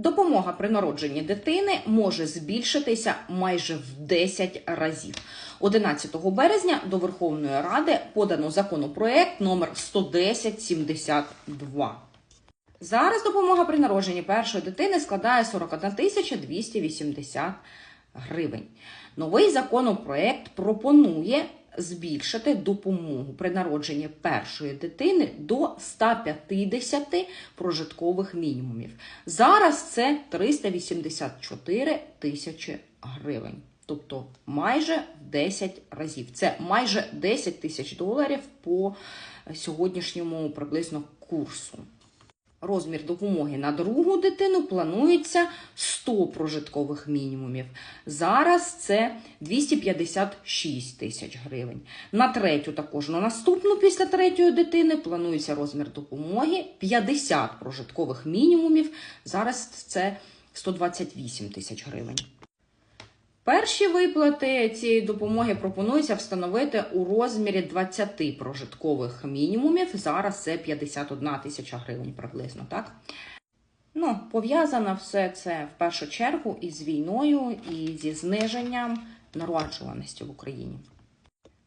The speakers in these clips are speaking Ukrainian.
Допомога при народженні дитини може збільшитися майже в 10 разів. 11 березня до Верховної Ради подано законопроект номер 11072. Зараз допомога при народженні першої дитини складає 41 тисяча 280 гривень. Новий законопроект пропонує збільшити допомогу при народженні першої дитини до 150 прожиткових мінімумів. Зараз це 384 тисячі гривень. Тобто майже в 10 разів. Це майже 10 тисяч доларів по сьогоднішньому приблизно курсу. Розмір допомоги на другу дитину планується 100 прожиткових мінімумів. Зараз це 256 тисяч гривень. На третю також на наступну після третьої дитини планується розмір допомоги 50 прожиткових мінімумів. Зараз це 128 тисяч гривень. Перші виплати цієї допомоги пропонується встановити у розмірі 20 прожиткових мінімумів. Зараз це 51 тисяча гривень приблизно, так? Ну, пов'язано все це в першу чергу із війною і зі зниженням народжуваності в Україні.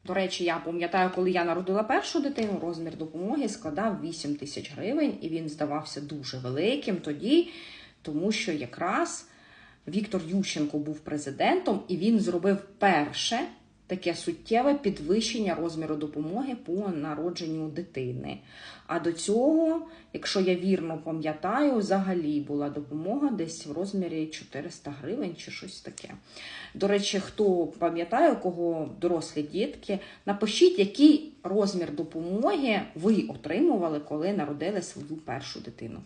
До речі, я пам'ятаю, коли я народила першу дитину, розмір допомоги складав 8 тисяч гривень, і він здавався дуже великим тоді, тому що якраз Віктор Ющенко був президентом, і він зробив перше таке суттєве підвищення розміру допомоги по народженню дитини. А до цього, якщо я вірно пам'ятаю, взагалі була допомога десь в розмірі 400 гривень чи щось таке. До речі, хто пам'ятає, у кого дорослі дітки, напишіть, який розмір допомоги ви отримували, коли народили свою першу дитину.